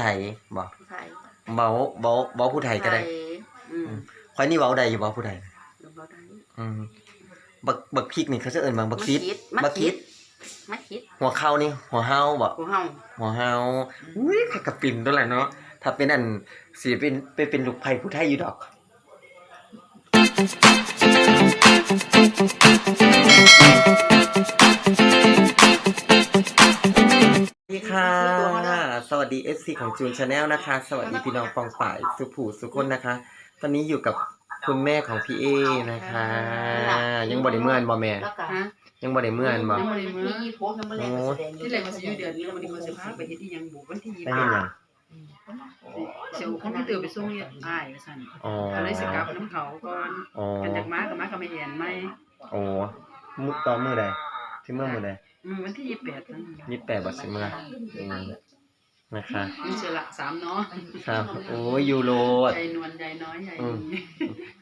ไทยบ่ผู้ไทยเว้าเว้าเว้าผู้ไทยก็ได้ทอืมข่อยนี่เว้าได้อยู่บ่ผู้ไทยเดี๋ยวบ่ได้อืมบักบักพริกนี่เขาจะเอิ้นว่าบักคิดมาบักคิคิดดมาคิด หัวเข้านี่ หัวเฮาบ่กูเฮาหัวเฮาอุ้ยข้อยก็ปิ่นตัวแหละเนาะถ้าเป็นอันสิเป็นไปเป็นลูกไผผู้ไทยอยู่ดอกสวัสดีค่ะส วัสดี FC ของจูนชาแนลนะคะ สวัสดีพี่น้องปองป่ายสุผูสุคนนะคะ ตอนนี้อยู่กับคุณแม่ของพี่เอนะคะ ยังบ่ได้เมื่อนบ่แม่แล้วก็ฮะยังบ่ได้เมื่อนบ่ยังบ่ได้มื้อที่โพสต์ยังบ่ได้แสดงที่แรกว่าสิอยู่เดือนนี้แล้ววันนี้ว่าสิพาไปเฮ็ดอีหยังบุกวันที่ยี่ไปสิบเฮ็ดหยังเสียวคอมพิวเตอร์ไปส่งเนี่ยอ้ายว่าซั่นอ๋อก็เลยสิกลับน้ำเขาก่อนอ๋อกันจากมาก็มาก็ไม่เห็นไหมโอ้มุตอนมื้อใดสิเมื่อมื้อใดอืมวันที่28นั่น28บ่สิเมื่ออืม นะคะมีเสือละสามเนาะครับโอ้ยยูโรดใหญ่นวลใหญ่น้อยใหญ่อืม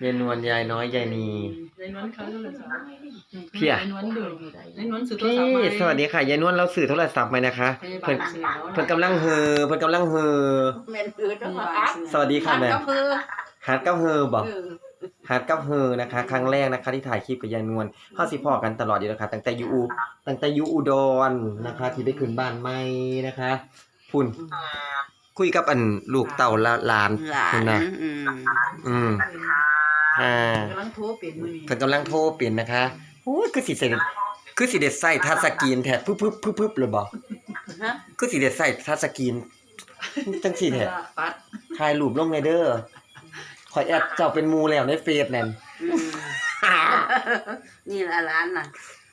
ยายนวลยายน้อยยายนีใหญ่นวลเขาก็เลยสอนพี่อะใหญ่นวลดือใหญ่นวลสุดโทรพี่ศัพท์มาสวัสดีค่ะยายนวลเราสื่อโทรศัพท์ไหมนะคะพยาบาเพิ่ลนซื้อแล้วเพิ่นกำลังเฮอเพิ่นกำลังเฮอแม่นคือพต้องยามาบาลอัพซื้อสวัสดีค่ะแม่ก็คือฮาร์ดกับเฮอบอกฮาร์ดกับเฮอนะคะ ครั้งแรกนะคะ ที่ถ่ายคลิปกับยายนวลเข้าสิพ่อกันตลอดอยู่แล้วค่ะตั้งแต่อยูอูตั้งแต่อยูอุดรนะคะ ที่ได้ขึ้นบ้านใหม่นะคะ พุ่นคุยกับอันลูกเต่าละหลานหลาพุ่นนนะอืมอืมอ่ากำลังโทรเปลี่ยนมื้อนี้เพิ่นกำลังโทรเปลี่ยนนะคะโอ้ยคือสิเสร็จคือสิเด็ดใส่ทัชสกรีนแท้ปึ๊บปึ๊บปึ๊บปึ๊บเลยบ่ฮะคือสิเด็ดใส่ทัชสกรีนจังซี่แท้ปัดถ่ายรูปลงในเด้อขอยแอดเจ้าเป็นหมูแล้วในเฟซนั่นอืมนี่ละร้านน่ะ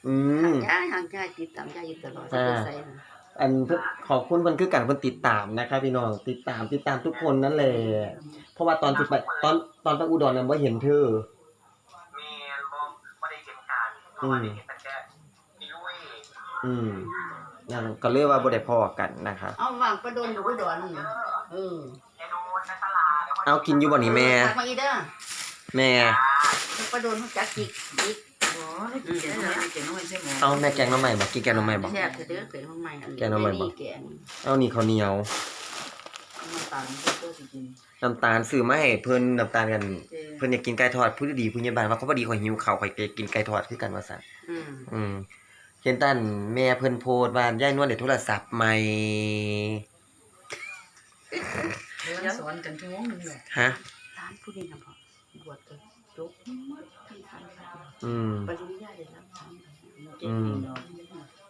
อืม ย่าห่างใจติดตามใจอยู่ตลอดอ่าใส่น่ะ อันเพิ่นขอบคุณเพิ่นคือกันเพิ่นติดตามนะครับพี่น้องติดตามติดตามทุกคนนั่นแหละเพราะว่าตอนสิไปตอนตอนไปอุดรนั้นบ่เห็นเธอมีบ่บ่ได้เห็นการเพราะว่าได้เห็นแต่แค่พี่ลุยอืมนั่นก็เลยว่าบ่ได้พ้อกันนะคะเอาวางประดนอยู่อุดรนี่เออยายโดนในตลาดแล้วเอากินอยู่บ่นี่แม่ทักมาอีเด้อแม่ประดนเขาจักจิกจิก อ๋อให้เขียนน้อยเขียนน้อยใช่ไหมเอาแม่แกงหน้ำใหม่บ่กินแกงหน้ำใหม่บ่แซ่บเด้อเป็นของใหม่อันนี้แกงหน่อไม้บ่แกงเอานี่ข้าวเหนียวน้ำตาลเพื่อสิกินน้ำตาลซื้อมาให้เพิ่นน้ำตาลกันเจเพิ่นอยากกินไก่ทอดผู้ดีผู้ใหญ่บ้านว่าเขาพอดีข่อยหิวข้าวข่อยไปกินไก่ทอดคือกันว่าซั่นอืมอืมเห็นตันแม่เพิ่นโพสต์ว่ายายนวลได้โทรศัพท์ใหม่แล้วสอนกันชั่วโมงหนึงแหละฮะร้านผู้นี้นะพ่อบวชกัน จบทั้งคันอืม ปริญญาได้รับทำเก่งจริงเนาะ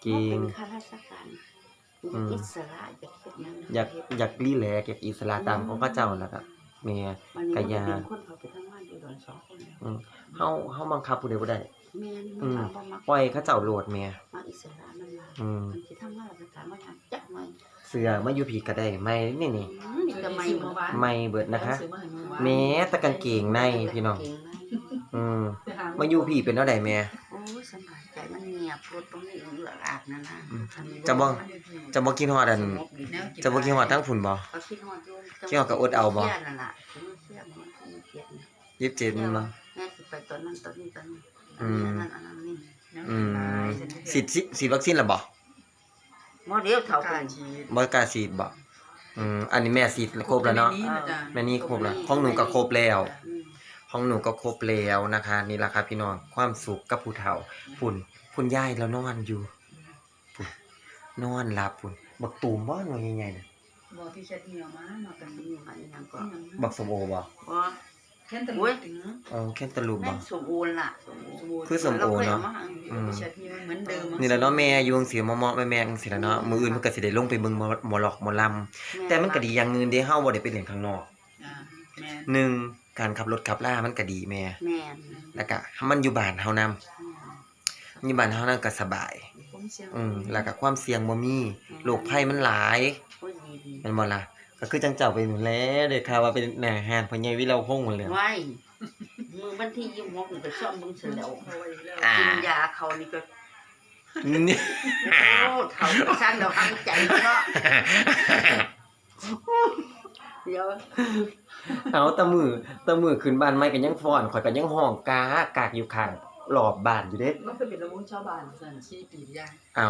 จริงเป็นข้าราชการอิสระอยากเป็นหยังอยากอยากรีแลกซ์อยากอิสระตามของพระเจ้าแล้วก็แม่วันนี้กะยาเป็นคนเขาไปทำงานอยู่ดอนสองคนอืมเฮาเฮาบังคับผู้ใดบ่ได้ แม่นอืมมาบ่มักปล่อยเขาเจ้าโหลดแม่มาอิสระนั่นล่ะอืมมันสิทำงานราชการมาทำจักหน่อยเสือมาอยู่ผีก็ได้ไม่นี่นี่อืมมีแต่ไม่หมดไม่เบิดนะคะซื้อมาให้มื้อวานแม้แต่กางเกงในพี่น้อง เก่งใน อืมมาอยู่ผีเป็นเท่าใดแม่ โอ้ยสบายใจมันเงียบรถตรงนี้เอือกอาบนั่นนะอืมทำจะบ่จะบ่กินฮอดอันสงบดีจะบ่กินฮอดทั้งฝุ่นบ่ เขาคิดฮอดอยู่คิดฮอดก็อดเอาบ่ เครียดนั่นล่ะเครียดมันคงเครียดนะยี่สิบเจ็ดมันบ่ แม่สิไปตอนนั้นตอนนี้ตอนนี้อืม อันนั้นอันนั้นนี่อืมฉีดฉีดวัคซีนแล้วบ่หมอเดียวเท่าเท่ากักันนชีวิตบ่กล้าฉีดบ่อืมอันนี้แม่ฉีดครบแล้วเนาะ แม่นี่ครบแล้ว ของหนูก็ครบแล้ว อื มของหนูก็ครบแล้วนะคะ นี่แหละครับพี่น้องความสุขกับผู้เฒ่าปุ่นคุณยายแล้วนอนอยู่ปุ่นนอนหลับปุ่นบักตูมบ่หน่อยใหญ่ๆน่ะบอกที่เช็ดเหนียวมามากันอันนี่นี้มันยังก็บักสมโอบ่ว่าแค่ตะโอ้ลุยยถึงเออแค่ตะลุบแม่บ่นสมบูรณ์ล่ะคือสมโอเนาะอืมเช็ดนี่เหมือนเดิมนี่แหละเนาะแม่อยู่จังซี่เมาะๆแม่ๆจังซี่แหละเนาะมื้ออื่นเพิ่นก็สิได้ลงไปเบิ่งหมอหมอหลอกหมอลำแต่มันก็ดีอย่างหนึงเด้เฮาบ่ได้ไปเล่นข้างนอกอ่าแม่หนึ่ง การขับรถขับล่ามันก็ดีแม่ แม่นแล้วก็มันอยู่บ้านเฮานำอยู่บ้านเฮานั่นก็สบาย ผมเสียงอืมแล้วก็ความเสี่ยงบ่มีโรคภัยมันหลายโอ้ยดีดีแม่นบ่ล่ะก็คือจังเจ้าไปนู่นแหล้วได้ข่าวว่าเป็นหน้าหานพ่อใหญ่วิเลาพงษ์หมดเลยไว้มือวันที่ยี่สิบหกนี่ก็ซ่อมเบิ่งเสร็จแล้วอ่า กินยาเขานี่ก็นี่ โอ้เขาก็สร้างดอกหังใจเนาะ เดี๋ยว เอาแตะมือแตะมือขึ้นบ้านใหม่ก็ยังฟ้อนข่อยก็ยังห้องกากากอยู่ข้างรอบบ้านอยู่เด้ มันเคยเป็นระมุนชาวบ้านสั่นสี่ปีย่างเอา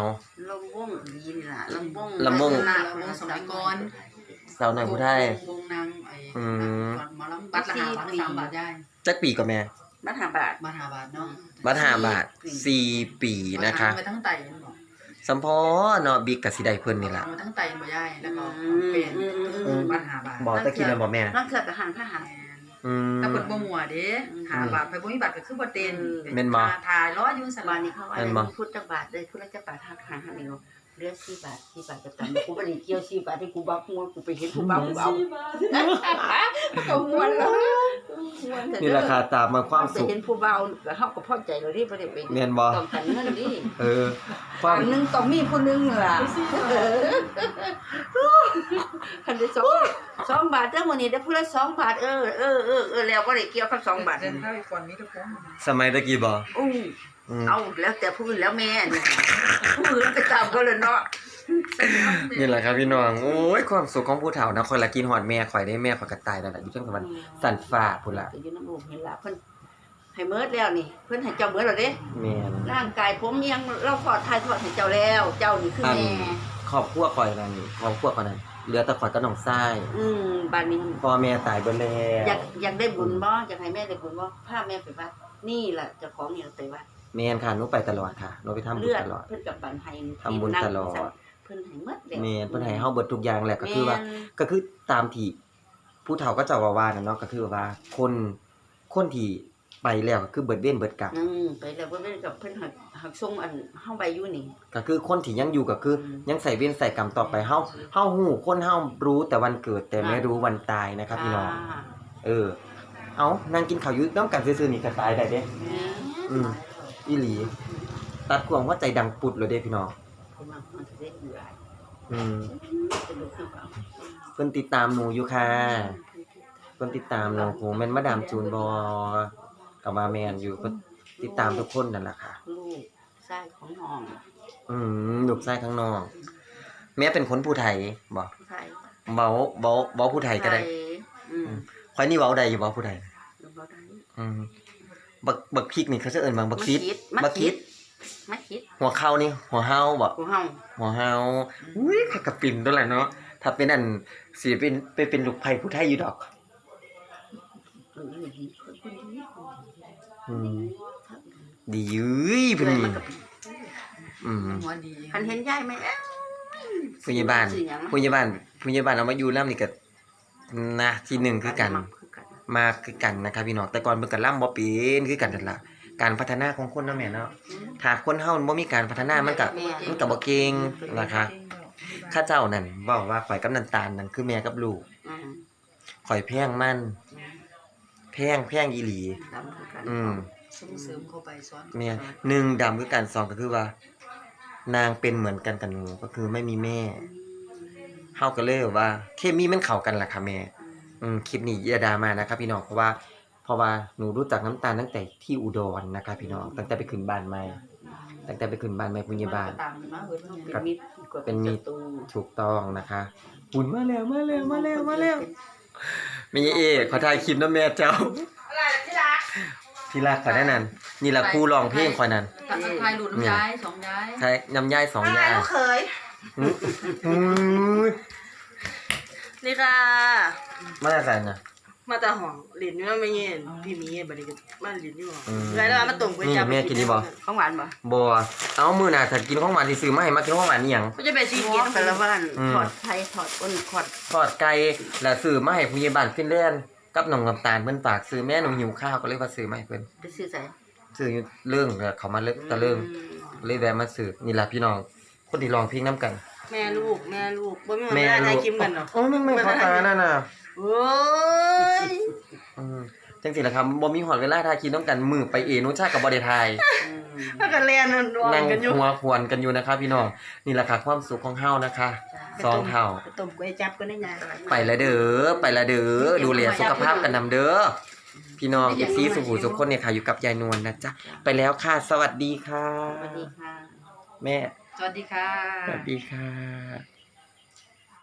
ลำวงดีนี่ล่ะลำวงลำวงลักษณะลำวงสมัยก่อนอสาวหน่อยผู้ไทยวงนางไอ้อืม หมอลำบัตรละห้าบาทสามบาทได้จักปีก็แม่มาหาบาท บาทห้าบาทเนาะบัตรห้าบาทสี่ปีนะคะไปทั้งไตเห็นบ่ สัมพอเนาะบิ๊กกับสิได้เพิ่นนี่ล่ะ เอามาทั้งไตบ่ยายแล้วก็เป็นบาทห้าบาทบอกตะกี้แล้วบ่แม่ นั่งเสือกกับหางทหารอืม ถ้าเพิ่นบ่มัวเด้ห้าบาทไปบ่มีบัตรก็คือบ่เต้นแม่นบ่ ถ่ายรออยู่สวับานยนี้เขาว่าอันบ่พุทธบาทเลยพุทธเจ้าบาททางหางหันเดียวเลือดสี่บาทสี่บาทจะตามกูไปนี่เกี่ยวสี่บาทที่กูบักมัวกูไปเห็นกูบักกูเอา ก็มวนแล้ว นี่ราคาตามมาความจะสุขเห็นผู้เบาก็เฮาก็พอใจแล้วดิบ่ได้ไปแม่นบ่ ต้องกันเงินดิเออความอันหนึงต้องมีผู้หนึงล่ะคันได้สองสองบาทเด้อมื้อนี้ได้ผู้ละสองบาทเออเออเออเออแล้วบ่ได้เกี่ยวกับสองบาทเดินเข้าอีกคนมีทุกคนสมัยตะกี้บ่อู้ อืมเอาแล้วแต่ผู้อื่นแล้วแม่นี่ผู้อื่นไปตามก็เลยเนาะ นี่แหละครับพี่น้องโอ้ยความสุขของผู้เฒ่านะคอยละกินหอดแม่คอยได้แม่คอยกระตายแล้วล่ะอยู่จังหวัดสันฟ้าพุ่นล่ะแต่อยู่น้ำลูกเห็นละเพิ่นให้เมิดแล้วนี่ เพิ่นให้เจ้าเมิดแล้วเด้แม่นร่างกายผมยังเราขอทายทอดให้เจ้าแล้ว เจ้านี่คืออันแม่ครอบครัวคอยนั่นครอบครัวคอยนั้นเหลือแต่คอยกับน้องชายอืมบ้านนี้พ่อแม่ตายเบิดแล้อยาวกอยากได้บุญบ่อยากให้แม่ได้บุญบ่พาแม่ไปวัดนี่ล่ะเจ้าของนี่ไปวัดแม่นค่ะหนูไปตลอดค่ะหนูไปทำบุเลืญอดตลอดเพิ่นกับปันให้ทำบุญตลอด เพิ่นให้เมิดแล้วแม่นเพิ่นให้เฮาเบิดทุกอย่างแหละก็คือว่า แม่นก็คือตามที่ผู้เฒ่าก็เจะว่าว่าน่ะเนาะก็คือว่าคนคนที่ไปแล้วก็คือเบิดเว้นเบิดกรรมอืมไปแล้วเพิ่นกับเพิ่นหักหักส่งอันเฮาไปอยู่นี่ ก็คือคนที่ยังอยู่ก็คืออืมยังใส่เว้นใส่กรรมต่อไปเฮาเฮาฮู้คนเฮารู้แต่วันเกิดแต่ไม่รู้วันตายนะครับพี่น้องาเออ เอานั่งกินข้าวอยุ่น้ำกันซื่อๆนี่ก็ตายได้เด้อืมอีหลี ตัดกวางว่าใจดังปุดเลยเด้พี่น้อง คนมาคนจะได้อยู่หลายอืมจะดูคือเปล่าเพิ่นติดตามหนูอยู่ค่ะเพิ่นติดตามหนูโหแม่นมาดามจูนบ่กับมาแมนอยู่เพิ่นติดตามทุกคนนั่นแหละค่ะ ลูกชายของน้องอืมลูกชายข้างนอก แม่เป็นคนผู้ไทยบ่ผู้ชายเว้าเว้าเว้าผู้ไทยก็ได้อืมข่อยนี่เว้าได้อยู่เว้าผู้ไทย ลูกบ่ได้อืมบักบักพริกนี่เขาจะเอิ้นว่าบักคิดมาบักคิด มาคิดหัวเข้านี่หัวเฮาบ่กูเฮา หัวเฮาอุ้ยข้ากระปิ่นตัวแหละเนาะถ้าเป็นอันสิเป็นไปเป็นลูกไผ่ผู้ไทยอยู่ดอกเออดีคนคนดีอืมดีเอ้ยเพื่เพิ่อนนมันก็อืมหัวดีคันเห็นยายไหมเอ๊ะผู้ใหญ่บ้านสิหยังผู้ใหญ่บ้านผู้ใหญ่บ้านเอามาอยู่ล่ำนี่ก็นะที่หนึ่งคือกันคือกัน มาคือกันนะครับพี่น้องแต่ก่อนเพิ่นก็ล่ำบ่เป็นคือกันนั่นล่ะ การพัฒนาของคนเนาะแม่เนาะถ้าคนเฮาบ่มีการพัฒนามันก็มันก็บ่เก่งนะคะข้าเจ้านั่นเว้าว่าข่อยกับน้ำตาลนั่นคือแม่กับลูกอืมข่อยแพงมันแพงแพงอีหลีดำคือกันอืมส่งเสริมเข้าไปสอนเนี่ยหนึ่งดำคือการสองก็คือว่า นางเป็นเหมือนกันกับหนูก็คือไม่มีแม่เฮาก็เลยแบบว่า เคมีมันเข้ากันล่ะค่ะแม่อืมคลิปนี้อย่าดรามานะครับพี่น้องเพราะว่า เพราะว่าหนูรู้จักน้ำตาลตั้งแต่ที่อุดรนะครับพี่น้องตั้งแต่ไปขึ้นบ้านใหม่ตั้งแต่ไปขึ้นบ้านใหม่พุญญาบาลตามมาเบิดมันเป็นมิตรกว่าเป็นมิตรศัตถูกต้องนะคะหุ่นมาแล้วมาแล้วมาแล้วมาแล้วมีเอกขอถ่ายคลิปนะแม่เจ้าอะไรที่รักที่รักขอแนะนันนี่ละครู่ร้องเพลงขอนั้นตัดสะพายหลุดน้ำย้ายสองย้ายใช้น้ำย่ายสองย่ายเคยอื้ออื้อนี่ค่ะมาแล้วกันนะ มาแต่ห้องเรียนนี่ว่าไม่เงี้ยพี่มีเงี้ยบัดนี้ก็มาเรียนอยู่ห้องอืมแล้วแล้วมาตรงไปนี่จับแม่กินดีบ่ ของหวานบ่บัวเอามือหน่ะถ้ากินของหวานที่ซื้อมาให้มากินของหวานนี่หยัง ก็จะไปซีกิเกียนแต่ละวันอืม ถอดไทยถอดอ้นขอดทอดไก่แล้วซื้อมาให้ผู้ใหญ่บ้านฟินแลนด์กับน้องน้ำตาลเพิ่นฝากซื้อแม่หนูหิวข้าวก็เลยว่าซื้อมาให้เพิ่นไปซื้อใส่ซื้ออยู่เรื่องแล้วเขามาเลิกตะเริ่มเลยแวะมาซื้อนี่ล่ะพี่น้องคนที่ร้องเพลงนํกัน แม่ลูกแม่ลูกบ่มีแม่แม่ลูได้กคิมกันเนาะ โอ้ยไม่ไม่เขาตานั่นน่ะโอ้ยอืมจังสิล่ะครับบ่มีหอดเวลาทายคิดต้องกันมือไปเอนุชากับบ่ได้ทายอืมถ้ากันเรียนนอนนั่งกันอยู่หัวควรกันอยู่นะครับพี่น้องนี่แหละค่ะความสุขของเฮานะคะสองเท่าไปต้มก๋วยจับกันได้ไงไปละเด้อไปละเด้อดูแลสุขภาพกันนำเด้อพี่น้องอีซีสุขุสุขคนเนี่ยค่ะอยู่กับยายนวลนะจ๊ะไปแล้วค่ะ สวัสดีค่ะ สวัสดีค่ะ แม่ สวัสดีค่ะ สวัสดีค่ะ